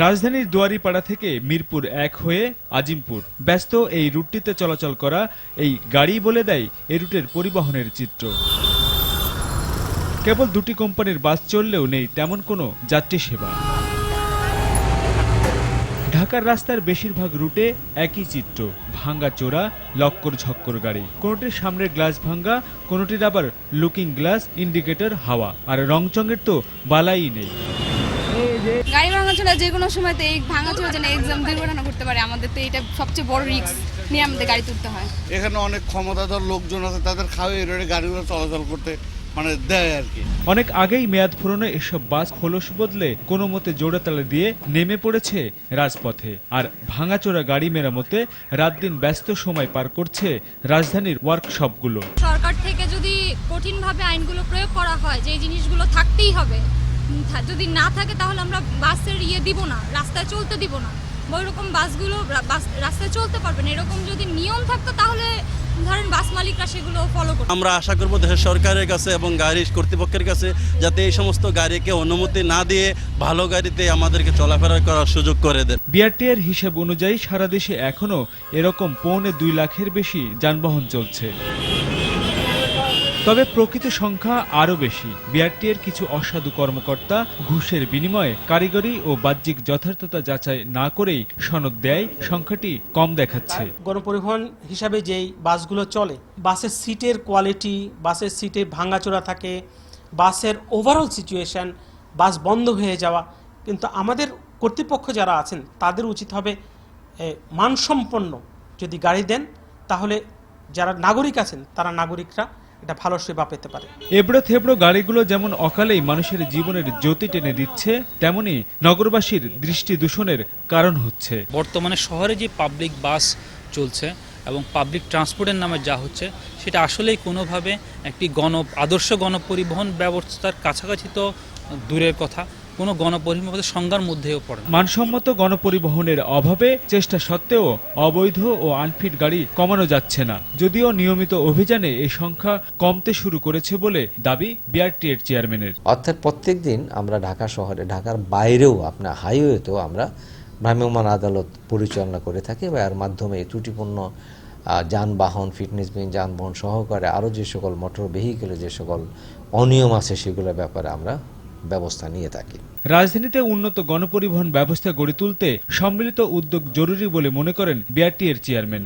রাজধানীর দুয়ারিপাড়া থেকে মিরপুর এক হয়ে আজিমপুর। ব্যস্ত এই রুটটিতে চলাচল করা এই গাড়ি বলে দেয় এই রুটের পরিবহনের চিত্র। কেবল দুটি কোম্পানির বাস চললেও নেই তেমন কোনো যাত্রী সেবা। ঢাকার রাস্তার বেশিরভাগ রুটে একই চিত্র, ভাঙ্গা চোরা, লক্কর ঝক্কর গাড়ি। কোনোটির সামনের গ্লাস ভাঙ্গা, কোনোটির আবার লুকিং গ্লাস, ইন্ডিকেটর, হাওয়া। আর রংচঙের তো বালাই নেই। গাড়ি ভাঙাচোরা যে কোনো সময় তো এই ভাঙাচোরা যেন এক্সাম দুর্ঘটনা করতে পারে আমাদের তো এটা সবচেয়ে বড় রিস্ক নিয়ে আমাদের গাড়ি তুলতে হয়। এখানে অনেক ক্ষমতাধর লোকজন আছে তাদের খাওয়া এই রোডে গাড়িগুলো চলাচল করতে মানে দেয় আর কি। অনেক আগেই মেয়াদ ফুরনো এসব বাস খোলস বদলে কোনো মতে জোড়াতালা দিয়ে নেমে পড়েছে রাজপথে। আর ভাঙাচোরা গাড়ি মেরামতে রাত দিন ব্যস্ত সময় পার করছে রাজধানীর ওয়ার্কশপগুলো সরকার থেকে যদি কঠিনভাবে আইনগুলো প্রয়োগ করা হয় যে এই জিনিসগুলো থাকতেই হবে যদি না থাকে তাহলে আমরা বাসের ইয়ে দিব না রাস্তায় চলতে দিব না। বা ওইরকম বাসগুলো বাস রাস্তায় চলতে পারবে না। এরকম যদি নিয়ম থাকতো তাহলে ধরেন বাস মালিকরা সেগুলো ফলো করতো। আমরা আশা করব দেশের সরকারের কাছে এবং গাড়ি কর্তৃপক্ষের কাছে যাতে এই সমস্ত গাড়িকে অনুমতি না দিয়ে ভালো গাড়িতে আমাদেরকে চলাফেরা করার সুযোগ করে দেন। বিআরটিএর হিসাব অনুযায়ী সারা দেশে এখনও এরকম পৌনে দুই লাখের বেশি যানবাহন চলছে। তবে প্রকৃত সংখ্যা আরও বেশি। বিআরটিএর কিছু অসাধু কর্মকর্তা ঘুষের বিনিময়ে কারিগরি ও বাহ্যিক যথার্থতা যাচাই না করেই সনদ দেয়, সংখ্যাটি কম দেখাচ্ছে। গণপরিবহন হিসাবে যেই বাসগুলো চলে, বাসের সিটের কোয়ালিটি বাসের সিটে ভাঙাচোরা থাকে, বাসের ওভারঅল সিচুয়েশন বাস বন্ধ হয়ে যাওয়া, কিন্তু আমাদের কর্তৃপক্ষ যারা আছেন, তাদের উচিত হবে মানসম্পন্ন যদি গাড়ি দেন, তাহলে যারা নাগরিক আছেন, তারা নাগরিকরা এটা ভালো সেবা পেতে পারে। এবড়ো থেবড়ো গাড়িগুলো যেমন অকালেই মানুষের জীবনের জ্যোতি টেনে দিচ্ছে তেমনি নগরবাসীর দৃষ্টি দূষণের কারণ হচ্ছে। বর্তমানে শহরে যে পাবলিক বাস চলছে এবং পাবলিক ট্রান্সপোর্টের নামে যা হচ্ছে সেটা আসলেই কোনোভাবে একটি গণ আদর্শ গণপরিবহন ব্যবস্থার কাছাকাছি তো দূরের কথা। কোনো গণপরিবহন সংজ্ঞার মধ্যেও পড়ে মানসম্মত গণপরিবহনের অভাবে চেষ্টা সত্ত্বেও অবৈধ ও আনফিট গাড়ি কমানো যাচ্ছে না। যদিও নিয়মিত অভিযানে এই সংখ্যা কমতে শুরু করেছে বলে দাবি বিআরটিএর চেয়ারম্যানের। অর্থাৎ প্রত্যেক দিন আমরা ঢাকা শহরে ঢাকার বাইরেও আপনার হাইওয়েতেও আমরা ভ্রাম্যমান আদালত পরিচালনা করে থাকি বা এর মাধ্যমে ত্রুটিপূর্ণ যানবাহন ফিটনেসবিহীন যানবাহন সহকারে আরও যে সকল মোটর ভেহিকেলে যে সকল অনিয়ম আছে সেগুলোর ব্যাপারে আমরা ব্যবস্থা নিয়ে থাকি। রাজধানীতে উন্নত গণপরিবহন ব্যবস্থা গড়ে তুলতে সম্মিলিত উদ্যোগ জরুরি বলে মনে করেন বিআরটিএর চেয়ারম্যান।